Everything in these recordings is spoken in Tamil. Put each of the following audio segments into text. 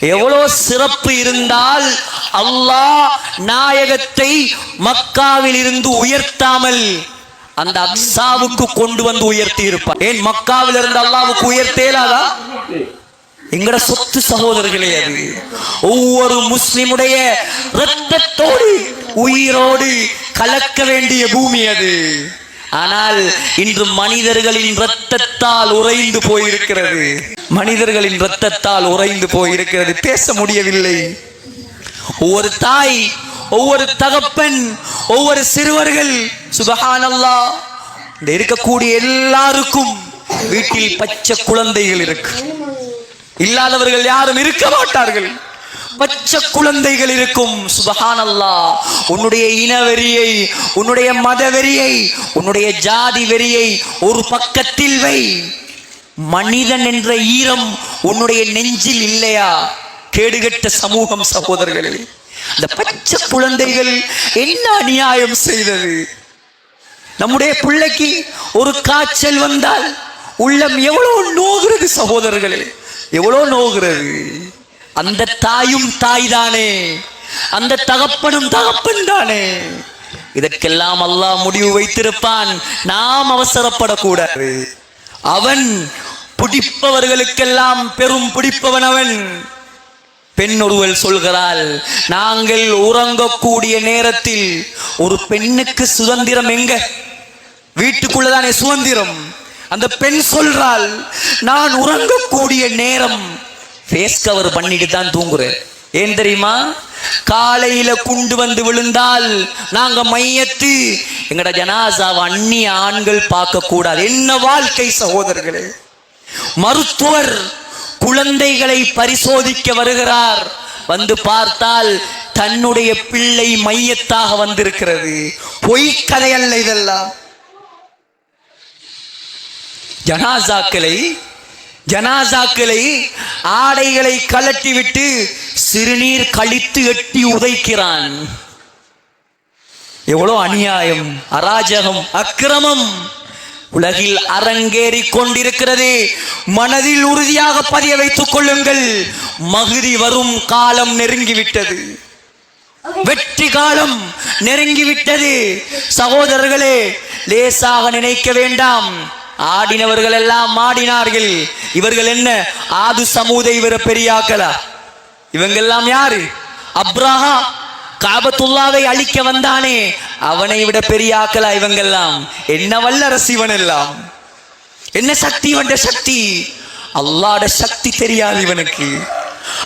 எவ்வளோ சிறப்பு இருந்தால் அல்லாஹ் நாயகத்தை மக்காவில் இருந்து உயர்த்தாமல் அந்த அக்ஸாவுக்கு கொண்டு வந்து உயர்த்தி இருப்பார் ஏன் மக்காவில் இருந்து அல்லாவுக்கு உயர்த்தேலாதா? எங்கட சொத்து சகோதரர்களே அது. ஒவ்வொரு முஸ்லிமுடைய ரத்தத்தோடு உயிரோடு கலக்க வேண்டிய பூமி அது. ஆனால் இன்று மனிதர்களின் இரத்தத்தால் உறைந்து போயிருக்கிறது. மனிதர்களின் இரத்தத்தால் உறைந்து போயிருக்கிறது. பேச முடியவில்லை. ஒவ்வொரு தாய் ஒவ்வொரு தகப்பன் ஒவ்வொரு சிறுவர்கள் சுபஹானல்லா இந்த இருக்கக்கூடிய எல்லாருக்கும் வீட்டில் பச்சை குழந்தைகள் இருக்கு. இல்லாதவர்கள் யாரும் இருக்க மாட்டார்கள். பச்சை குழந்தைகள் இருக்கும். சுபஹானல்லா. உன்னுடைய இனவெறியை உன்னுடைய மத வெறியை உன்னுடைய ஜாதி வெறியை ஒரு பக்கத்தில் வை. மனிதன் என்ற ஈரம் உன்னுடைய நெஞ்சில் இல்லையா? கேடுகட்ட சமூகம் சகோதரர்களே இந்த பச்சை குழந்தைகள் என்ன அநியாயம் செய்தது? நம்முடைய பிள்ளைக்கு ஒரு காய்ச்சல் வந்தால் உள்ளம் எவ்வளவு நோகிறது சகோதரர்களே எவ்வளோ நோகிறது? அந்த தாயும் தாய் தானே அந்த தகப்பனும் தகப்பன் தானே. இதற்கெல்லாம் அல்லாஹ் முடிவு வைத்திருப்பான். நாம் அவசரப்படக்கூடாது. அவன் பிடிப்பவர்களுக்கெல்லாம் பெரும் பிடிப்பவன் அவன். பெண் ஒருவள் சொல்கிறாள் நாங்கள் உறங்கக்கூடிய நேரத்தில் ஒரு பெண்ணுக்கு சுதந்திரம் எங்க? வீட்டுக்குள்ளதானே சுதந்திரம்? அந்த பெண் சொல்றாள் நான் உறங்கக்கூடிய நேரம் ஃபேஸ் கவர் பண்ணிட்டு தான் தூங்குறேன். ஏன் தெரியுமா? காலையில குண்டு வந்து விழுந்தால் நாங்க மையத்து எங்கட ஜனாசாவை அந்நிய ஆண்கள் பார்க்க கூடாது. என்ன வாழ்க்கை சகோதரர்களே? மருத்துவர் குழந்தைகளை பரிசோதிக்க வருகிறார். வந்து பார்த்தால் தன்னுடைய பிள்ளை மையத்தாக வந்திருக்கிறது. பொய்க்கதை அல்ல இதெல்லாம். ஜனாசாக்களை ஜனாசாக்களை ஆடைகளை கலட்டிவிட்டு சிறுநீர் கழித்து எட்டி உதைக்கிறான். எவ்வளோ அநியாயம் அராஜகம் அக்கிரமம். உலகில் அரங்கேறி கொண்டிருக்கிறது. மனதில் உறுதியாக பதிய வைத்துக் கொள்ளுங்கள். மகுதி வரும் காலம் நெருங்கிவிட்டது. வெற்றி காலம் நெருங்கிவிட்டது. சகோதரர்களே லேசாக நினைக்க வேண்டாம். ஆடினவர்கள் எல்லாம் ஆடினார்கள் இவர்கள் என்ன? ஆது சமூதை இவர பெரியாக்கலா? இவங்க எல்லாம் யாரு? அப்ராஹா காபத்துல்லாவை அழிக்க வந்தானே. அவனை விட பெரிய ஆக்கலா இவங்கெல்லாம்? என்ன வல்லரசு இவன் எல்லாம் என்ன சக்தி இவன் சக்தி? அல்லாட சக்தி தெரியாது இவனுக்கு.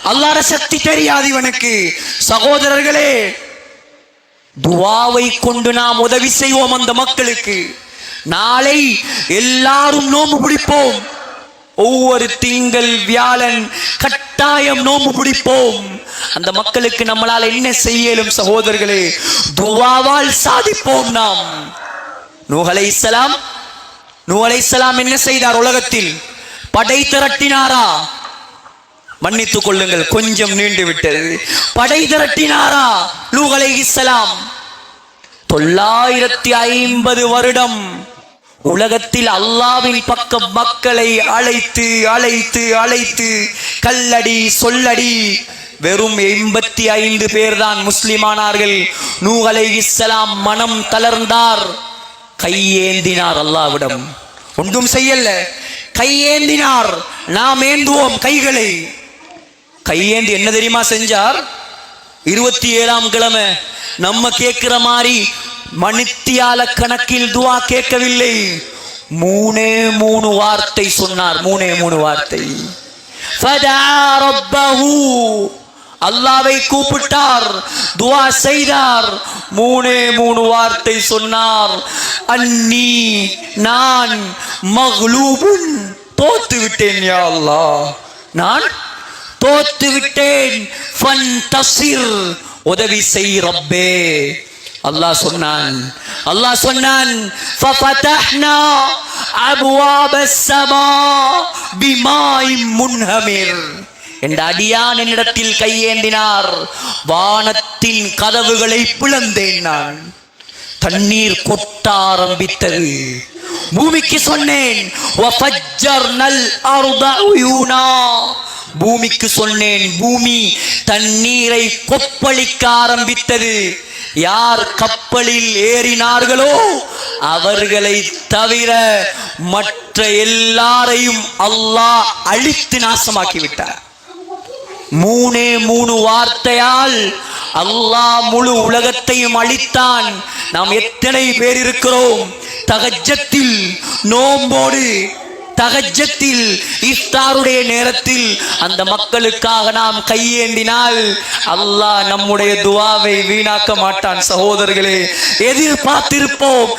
அல்லாட சக்தி தெரியாது இவனுக்கு. சகோதரர்களே துவாவை கொண்டு நாம் உதவி செய்வோம் அந்த மக்களுக்கு. நாளை எல்லாரும் நோம்பு பிடிப்போம். ஒவ்வொரு திங்கள் வியாழன் கட்டாயம் நோம்பு பிடிப்போம். அந்த மக்களுக்கு நம்மளால் என்ன செய்யலும் சகோதரர்களே துவாவால் சாதிப்போம் நாம். நூஹலை இஸ்லாம் நூஹலை இஸ்லாம் என்ன செய்தார் உலகத்தில்? படை திரட்டினாரா? மன்னித்துக் கொள்ளுங்கள் கொஞ்சம் நீண்டு விட்டது. படை திரட்டினாரா? நூஹலை இஸ்லாம் தொள்ளாயிரத்தி ஐம்பது வருடம் உலகத்தில் அல்லாவின் பக்கம் மக்களை அழைத்து அழைத்து அழைத்து கல்லடி சொல்லடி வெறும் எண்பத்தி ஐந்து பேர் தான் முஸ்லிமானார்கள் நூகலை இஸ்லாம் மனம் தளர்ந்தார். கையேந்தினார் அல்லாவிடம். ஒன்றும் செய்யல. கையேந்தினார். நாம் ஏந்துவோம் கைகளை. கையேந்தி என்ன தெரியுமா செஞ்சார்? இருபத்தி ஏழாம் கிழமை நம்ம கேட்கிற மாதிரி மணித்தியால கணக்கில் துவா கேட்கவில்லை. மூணே மூணு வார்த்தை சொன்னார். மூணே மூணு வார்த்தை. அல்லாவை கூப்பிட்டார். துவா செய்தார். மூணே மூணு வார்த்தை சொன்னார். அன்னி நான் மக்லூபுன் தோத்து விட்டேன் யா அல்லாஹ். நான் தோத்து விட்டேன் ஃபன் உதவி செய் ரப்பே. அல்லாஹ் சொன்னான். அல்லாஹ் சொன்னான் ஃபஃபதஹ்னா அப்வாப ஸமா பிமாயின் முன்ஹமிர். என்ற என்னிடத்தில் கையேந்தினார் வானத்தின் கதவுகளை பிளந்தேன் நான். தண்ணீர் கொட்ட ஆரம்பித்தது. பூமிக்கு சொன்னேன் பூமிக்கு சொன்னேன் பூமி தண்ணீரை கொப்பளிக்க ஆரம்பித்தது. யார் கப்பலில் ஏறினார்களோ அவர்களை தவிர மற்ற எல்லாரையும் அல்லாஹ் அழித்து நாசமாக்கி விட்டார் மூணே மூணு வார்த்தையால் அல்லாஹ் முழு உலகத்தையும் அழித்தான். நாம் எத்தனை பேர் இருக்கிறோம்? தகஜத்தில் நோம்போடு தகஜத்தில் இஃப்தாருடைய நேரத்தில் அந்த மக்களுக்காக நாம் கையேந்தினால் அல்லாஹ் நம்முடைய துவாவை வீணாக்க மாட்டான். சகோதரர்களே எதிர்பார்த்திருப்போம்.